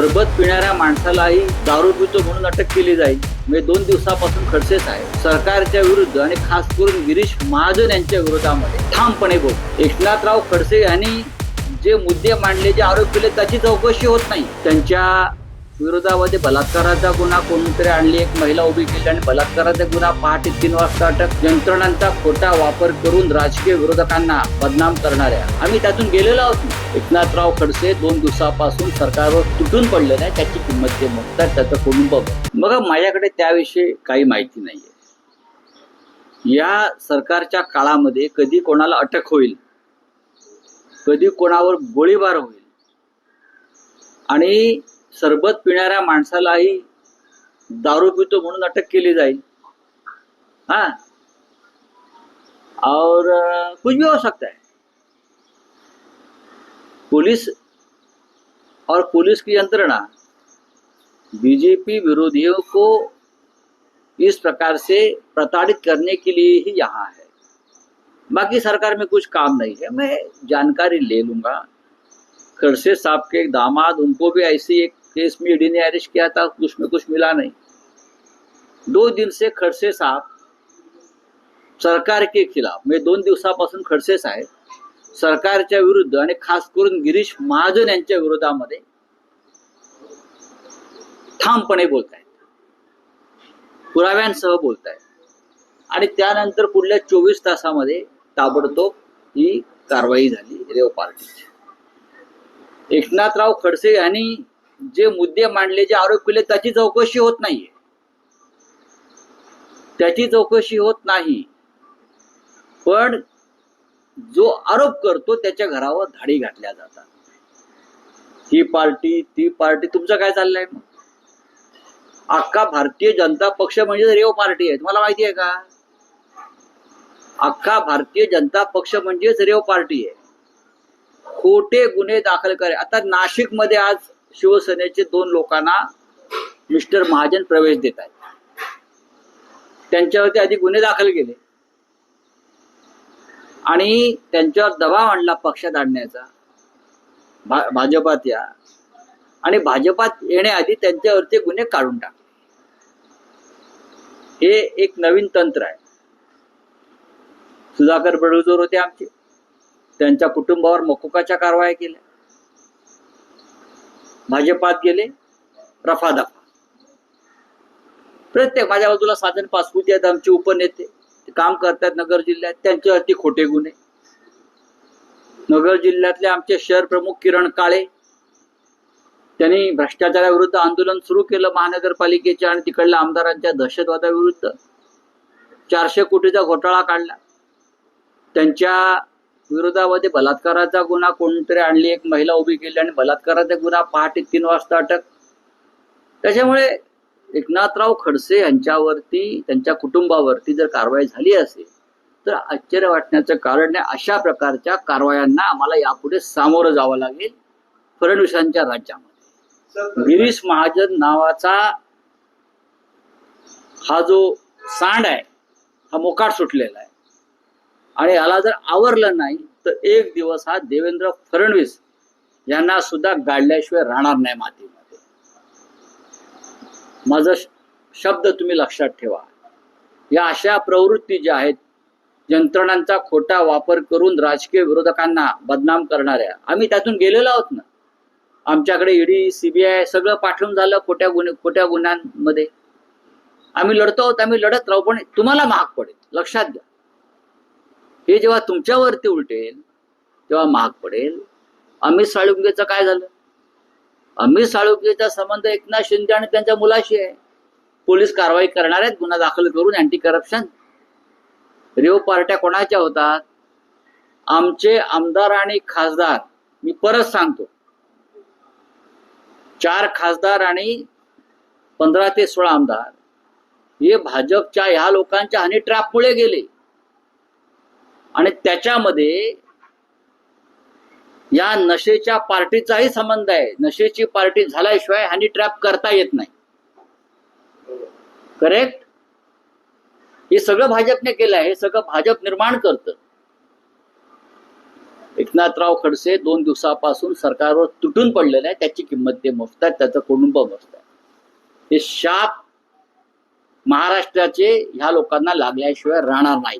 सरबत पिणाऱ्या माणसालाही दारू पितो म्हणून अटक केली जाईल. म्हणजे दोन दिवसापासून खडसेच आहे. सरकारच्या विरुद्ध आणि खास करून गिरीश महाजन यांच्या विरोधामध्ये ठामपणे बोल. एकनाथराव खडसे यांनी जे मुद्दे मांडले जे आरोप केले त्याची चौकशी होत नाही. त्यांच्या विरोधामध्ये बलात्काराचा गुन्हा कोणतरी आणली एक महिला उभी केली आणि बलात्काराचा गुन्हा पहाटे तीन वाजता अटक यंत्रणांचा खोटा वापर करून राजकीय विरोधकांना बदनाम करणाऱ्या. आम्ही त्यातून गेलेलो आहोत. एकनाथराव खडसे दोन दिवसापासून सरकारवर तुटून पडले नाही त्याची किंमत ते म्हणतात त्याचं कुटुंब मग माझ्याकडे त्याविषयी काही माहिती नाहीये. या सरकारच्या काळामध्ये कधी कोणाला अटक होईल कधी कोणावर गोळीबार होईल आणि सरबत पिणाऱ्या माणसालाही दारू पितो म्हणून अटक केली जाए हाँ? और कुछ भी हो सकता है पुलिस और पुलिस की यंत्रणा बीजेपी विरोधियों को इस प्रकार से प्रताड़ित करने के लिए ही यहाँ है। बाकी सरकार में कुछ काम नहीं है। मैं जानकारी ले लूँगा। खड़से साहब के दामाद, उनको भी ऐसी एक केस में ईडी ने अरेस्ट किया था उसमें कुछ मिला नहीं। दो दिन से खडसे साहब सरकार के खिलाफ म्हणजे दोन दिवसापासून खडसे साहेब सरकारच्या विरुद्ध आणि खास करून गिरीश महाजन यांच्या विरोधामध्ये ठामपणे बोलत आहेत पुराव्यांसह बोलत आहेत आणि त्यानंतर पुढल्या चोवीस तासामध्ये ताबडतोब ही कारवाई झाली रेव पार्टीची एकनाथराव खडसे यांनी जे मुद्दे मांडले जे आरोप केले त्याची चौकशी होत नाहीये. त्याची चौकशी होत नाही. पण जो आरोप करतो त्याच्या घरावर धाडी घातल्या जातात. ही पार्टी ती पार्टी तुमचं काय चाललंय? मग अख्खा भारतीय जनता पक्ष म्हणजे रेव पार्टी आहे. तुम्हाला माहिती आहे का? अख्खा भारतीय जनता पक्ष म्हणजेच रेव पार्टी आहे. खोटे गुन्हे दाखल करे. आता नाशिकमध्ये आज शिवसेनेचे दोन लोकांना मिस्टर महाजन प्रवेश देत आहेत. त्यांच्यावरती आधी गुन्हे दाखल केले. आणि त्यांच्यावर दबाव आणला पक्षात आणण्याचा. भा- भाजपात या. आणि भाजपात येण्याआधी त्यांच्यावरती गुन्हे काढून टाकले. हे एक नवीन तंत्र आहे. सुधाकर बडगुजर होते आमचे. त्यांच्या कुटुंबावर मकोकाच्या कारवाया केल्या. भाजपात गेले रफादफा प्रत्येक माझ्या बाजूला साधन पासपुती आहेत आमचे उपनेते. काम करतात नगर जिल्ह्यात त्यांच्यावरती खोटे गुन्हे. नगर जिल्ह्यातले आमचे शहर प्रमुख किरण काळे त्यांनी भ्रष्टाचाराविरुद्ध आंदोलन सुरू केलं महानगरपालिकेच्या आणि तिकडल्या आमदारांच्या दहशतवादाविरुद्ध. चारशे कोटीचा घोटाळा काढला. त्यांच्या विरोधामध्ये बलात्काराचा गुन्हा कोणतरी आणली एक महिला उभी केली आणि बलात्काराचा गुन्हा पहाटे तीन वाजता अटक. त्याच्यामुळे एकनाथराव खडसे यांच्यावरती त्यांच्या कुटुंबावरती जर कारवाई झाली असेल तर आश्चर्य वाटण्याचं कारण नाही अशा प्रकारच्या कारवायांना आम्हाला यापुढे सामोरं जावं लागेल फडणवीसांच्या राज्यामध्ये. गिरीश महाजन नावाचा हा जो सांड आहे हा मोकाट सुटलेला आहे. आणि याला जर आवरलं नाही तर एक दिवस हा देवेंद्र फडणवीस यांना सुद्धा गाडल्याशिवाय राहणार नाही मातीमध्ये. माझा शब्द तुम्ही लक्षात ठेवा. या अशा प्रवृत्ती ज्या आहेत यंत्रणांचा खोटा वापर करून राजकीय विरोधकांना बदनाम करणाऱ्या आम्ही त्यातून गेलेलो आहोत ना. आमच्याकडे ईडी सीबीआय सगळं पाठवून झालं खोट्या गुन्हे खोट्या गुन्ह्यांमध्ये. आम्ही लढतो आहोत आम्ही लढत राहू पण तुम्हाला महाग पडेल. लक्षात घ्या. हे जेव्हा तुमच्यावरती उलटेल तेव्हा महाग पडेल. अमित साळुंकेचं काय झालं? अमित साळुंकेचा संबंध एकनाथ शिंदे आणि त्यांच्या मुलाशी आहे. पोलीस कारवाई करणार आहेत गुन्हा दाखल करून अँटी करप्शन रेव पार्ट्या कोणाच्या होतात? आमचे आमदार आणि खासदार मी परत सांगतो. चार खासदार आणि पंधरा ते सोळा आमदार. हे भाजपच्या ह्या लोकांच्या हनी ट्रॅपमुळे गेले. आणि त्याच्यामध्ये या नशेच्या पार्टीचाही संबंध आहे. नशेची पार्टी झाल्याशिवाय हनी ट्रॅप करता येत नाही. करेक्ट हे सगळं भाजपने केलं आहे. हे सगळं भाजप निर्माण करतं. एकनाथराव खडसे दोन दिवसापासून सरकारवर तुटून पडलेलं आहे त्याची किंमत ते मोजतात. त्याचं कुटुंब मोजतात. हे शाप महाराष्ट्राचे ह्या लोकांना लागल्याशिवाय राहणार नाही